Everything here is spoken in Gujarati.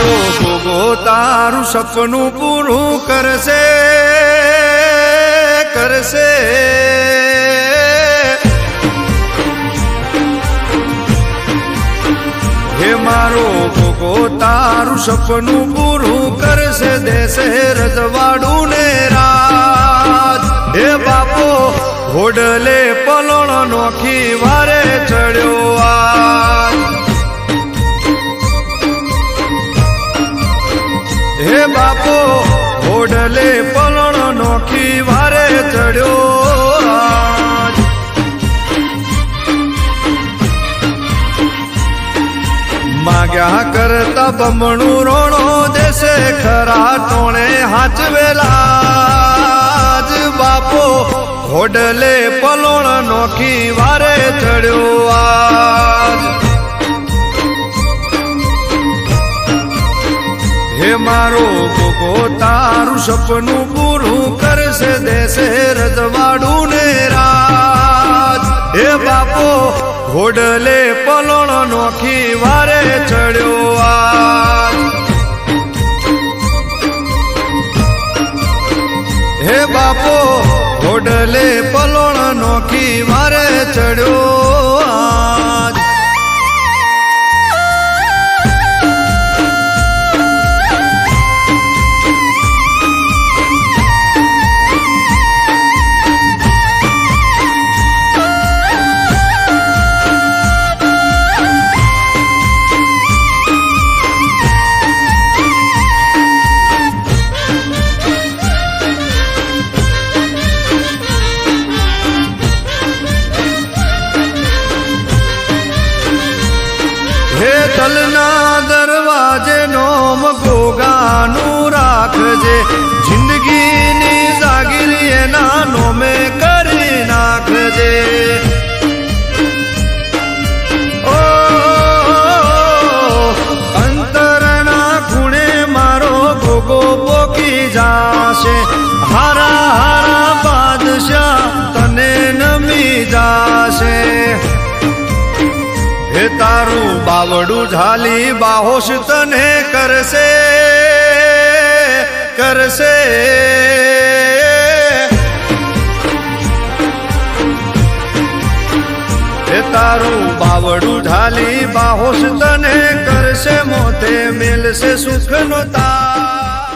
ગોગો તારું સપનું પૂરું કરશે કરશે. હે મારો ભોગો તારું સપનું પૂરું કરશે, દેશે રજવાડું ને રાજ. હે બાપો, હોડલે પલણ નોખી વારે ચડ્યો હોડલે પલણ નોખી વારે ચડ્યો. માગ્યા કરતા બમણું રોણો દેશે ખરા ટોણે હાચવેલા જ બાપો હોડલે પલોણ નોખી વારે ચડ્યો આજ હે મારો ગોગો તારું સપનું પૂરું કરશે, દેશે રજવાડું ને રાજ. હે બાપો ઘોડલે પલોણ નોખી વારે ચડ્યો આ હે બાપો ઘોડલે પલોણ નોખી વારે હે તલના દરવાજે નોમ ગોગાનું રાખજે. જિંદગીની જાગીરી એના નોમે કરી નાખજે. અંતરના ખૂણે મારો ગોગો પોકી જાશે તારું બાવડું ઝાલી બાહોશ તને કરશે કરશે. તારું બાવડું ઢાલી બાહોશ તને કરશે, મોતે મેલશે સુખનો તાર.